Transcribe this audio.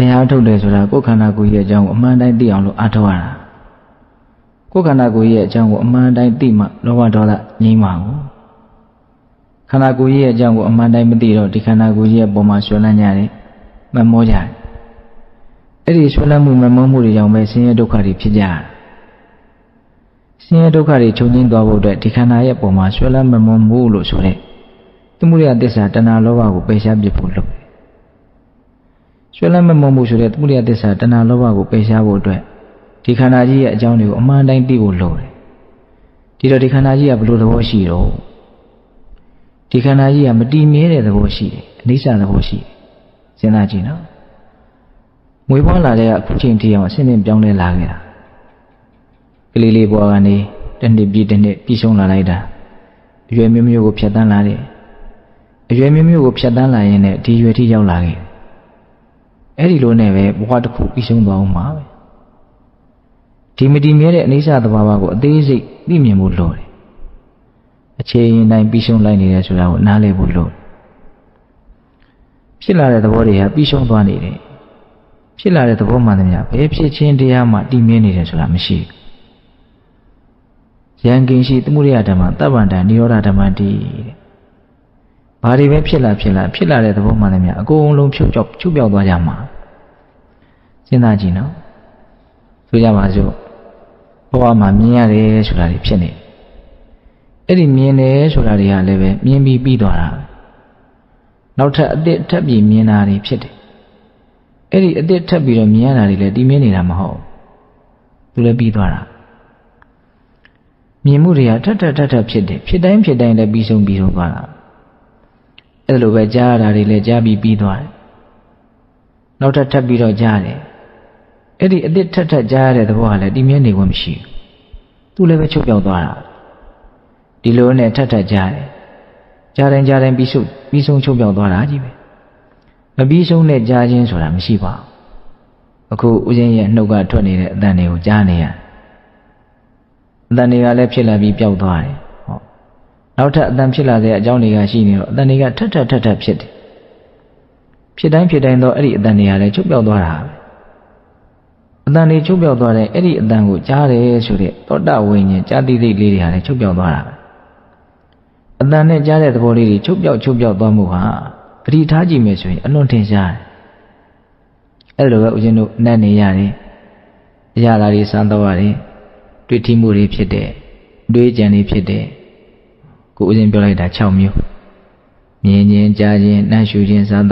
တရားထုတ်တယ်ဆိုတာကိုယ်ခန္ဓာကိုယ်ရဲ့အကြောင်းကိုအမှန်တိုင်းသိအောင်လို့အားထုတ်ရတာကိုယ်ခန္ဓာကိုယ်ရဲ့အကြောင်းကိုအမှန်တိုင်းသိမှလောဘဒေါသငြိမ်းပါဘူးခန္ဓာကိုယ်ရဲ့အကြောင်းကိုအမှန်တိုင်းမသိတော့ဒီခန္ဓာကိုယ်ရဲ့ပုံမှာဆွဲလန်းကြတယ်မမောကြတယ်အဲ့ဒီဆွဲလန်းမှုမမောမှုတွေကြောင့်ပဲဆင်းရဲဒုက္ခတွေဖြစ်ကြတာဆင်းရဲဒုက္ခတွေချုပ်ငြိမ်းသွားဖို့အတွက်ဒီခန္ဓာရဲ့ပုံမှာဆွဲလန်းမမောမှုလို့ဆိုတဲ့သမုဒယသစ္စာတဏှာလောဘကိုပယ်ရှားပြစ်ဖို့လုပ် တယ်ဆွဲလန်းမမောမှုဆိုတဲ့သမုဒယသစ္စာတဏှာလောဘကိုပယ်ရှားဖို့အတွက်ဒီခန္ဓာကြီးရဲ့အကြောင်းတွေကိုအမှန်တိုင်းသိဖို့လိုတယ်ဒီတော့ဒီခန္ဓာကြီးကဘယ်လိုသဘောရှိတော့ဒီခန္ဓာကြီးကမတည်မြဲတဲ့သဘောရှိတယ်အနိစ္စသဘောရှိတယ်စဉ်းစားကြည့်နော်မွေးဖွားလာတဲ့အခုချိန်ထိအောင်အစဉ်စဉ်ပြောင်းလဲလာခဲ့တာကလေးလေးဘွားကနေတစ်နှစ်ပြီးတစ်နှစ်ပြီးဆုံးလာလိုက်တာအရွယ်မျိုးမျိုးကိုဖြတ်တန်းလာတယ်အရွယ်မျိုးမျိုးကိုဖြတ်တန်းလာရင်လည်းဒီရွယ်ထိရောက်လာခဲ့တယ် အဲ့ဒီလိုနဲ့ပဲဘဝတစ်ခုပြီးဆုံးသွားအောင်ပါပဲဒီမတည်မြဲတဲ့အနိစ္စသဘာဝကိုအသေးစိတ်သိမြင်ဖို့လိုတယ်အခြေရင်တိုင်းပြီးဆုံးလိုက်နေတယ်ဆိုတာကိုနားလည်ဖို့လိုတယ်ဖြစ်လာတဲ့သဘောတွေဟာပြီးဆုံးသွားနေတယ်ဖြစ်လာတဲ့သဘောမှန်သမျှဘယ်ဖြစ်ချင်းတရားမှတည်မြဲနေတယ်ဆိုတာမရှိဘူးယံကင်ရှိသမှုရိယဓမ္မတပ္ပန္တနိရောဓဓမ္မတိတဲ့ ဘာတွေပဲဖြစ်လာဖြစ်လာဖြစ်လာတဲ့သဘောမှန်သမျှအကုန်လုံးဖြုတ်ကြောက်ချုပ်ပြောက်သွားကြမှာစဉ်းစားကြည့်နော်ဆိုကြပါစို့ဘဝမှာမြင်ရတယ်ဆိုတာတွေဖြစ်နေအဲ့ဒီမြင်တယ်ဆိုတာတွေကလည်းပဲမြင်ပြီးပြီးသွားတာနောက်ထပ်အစ်စ်ထပ်ပြီးမြင်တာတွေဖြစ်တယ်အဲ့ဒီအစ်စ်ထပ်ပြီးတော့မြင်ရတာတွေလည်းတည်မြဲနေတာမဟုတ်ဘူးသူလည်းပြီးသွားတာမြင်မှုတွေကထပ်ထပ်ထပ်ထပ်ဖြစ်တယ်ဖြစ်တိုင်းဖြစ်တိုင်းလည်းပြီးဆုံးပြီးဆုံးသွားတာ အဲ့လိုပဲကြားရတာတွေလည်းကြားပြီးပြီးသွားတယ်နောက်ထပ်ထပ်ပြီးတော့ကြားတယ်အဲ့ဒီအစ်စ်ထက်ထက်ကြားရတဲ့သဘောကလည်းတည်မြဲနေခွင့်မရှိဘူးသူလည်းပဲချုပ်ပြောက်သွားတာဒီလိုနဲ့ထက်ထက်ကြားတယ်ကြားတိုင်းကြားတိုင်းပြီးဆုံးပြီးဆုံးချုပ်ပြောက်သွားတာကြီးပဲမပြီးဆုံးတဲ့ကြားခြင်းဆိုတာမရှိပါဘူးအခုဦးဇင်းရဲ့နှုတ်ကထွက်နေတဲ့အတန်တွေကိုကြားနေရအတန်တွေကလည်းဖြစ်လာပြီးပျောက်သွားတယ်ဟော နောက်ထပ်အတန်ဖြစ်လာတဲ့အကြောင်းတွေကရှိနေတော့အတန်တွေကထက်ထက်ထက်ထက်ဖြစ်တယ်ဖြစ်တိုင်းဖြစ်တိုင်းတော့အဲ့ဒီအတန်တွေကလည်းချုပ်ပြောက်သွားတာပဲအတန်လေးချုပ်ပြောက်သွားတဲ့အဲ့ဒီအတန်ကိုကြားတယ်ဆိုတဲ့သောတာဝိညာဉ်ကြားသိသိလေးတွေဟာလည်းချုပ်ပြောက်သွားတာပဲအတန်နဲ့ကြားတဲ့သဘောလေးတွေချုပ်ပြောက်ချုပ်ပြောက်သွားမှုဟာပရိထားကြည့်မယ်ဆိုရင်အလွန်ထင်ရှားတယ်အဲ့လိုပဲဦးဇင်းတို့နတ်နေရတယ်အရာဓာတွေစမ်းတော့ရတယ်တွေ့ထိမှုတွေဖြစ်တယ်တွေးကြံတွေဖြစ်တယ် ကိုဦးဇင်းပြောလိုက်တာ6မျိုးမြင်ခြင်းကြားခြင်းနှမ်းရှူခြင်းစမ်း